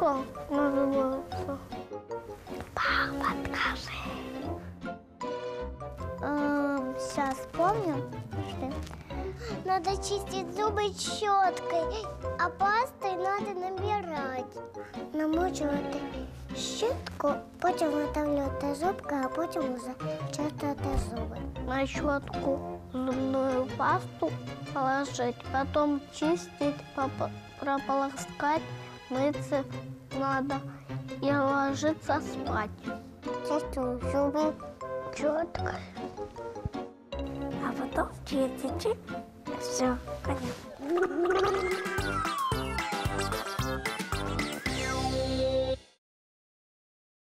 Сколько называется? Папа, скажи. Сейчас помню. Подожди. Надо чистить зубы щеткой, а пастой надо набирать. Намочувати щітку, потім витавлювати зубки, а потім уже чистити зуби. На щетку зубную пасту положить, потом чистить, поп- прополоскать, мыться надо и ложиться спать. Чистю зубы четкой. А потом чистить. Все, конец.